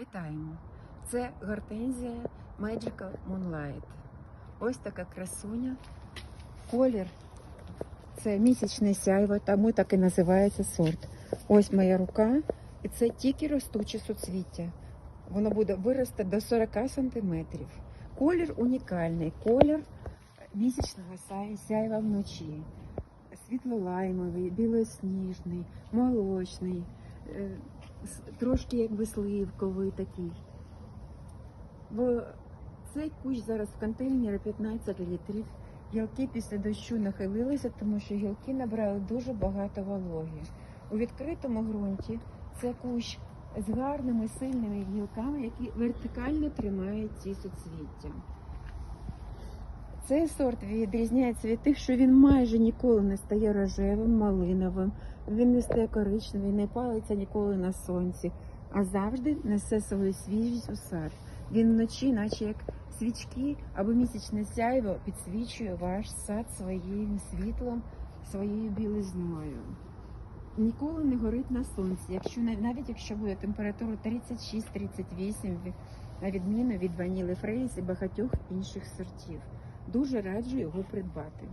Вітаємо! Це гортензія Magical Moonlight. Ось така красуня. Колір це місячне сяйво, тому так і називається сорт. Ось моя рука, і це тільки ростуче суцвіття. Воно буде вирости до 40 сантиметрів. Колір унікальний, колір місячного сяйва вночі. Світлолаймовий, білосніжний, молочний, е, трошки якби сливковий такий. Бо цей кущ зараз в контейнері 15 літрів. Гілки після дощу нахилилися, тому що гілки набрали дуже багато вологи. У відкритому ґрунті це кущ з гарними сильними гілками, які вертикально тримають ці суцвіття. Цей сорт відрізняється від тих, що він майже ніколи не стає рожевим, малиновим, він не стає коричневий, не палиться ніколи на сонці, а завжди несе свою свіжість у сад. Він вночі, наче як свічки або місячне сяйво, підсвічує ваш сад своїм світлом, своєю білизною. Ніколи не горить на сонці, якщо нав- навіть якщо буде температура 36-38, на відміну від ваніли фрейс і багатьох інших сортів. Дуже раджу його придбати.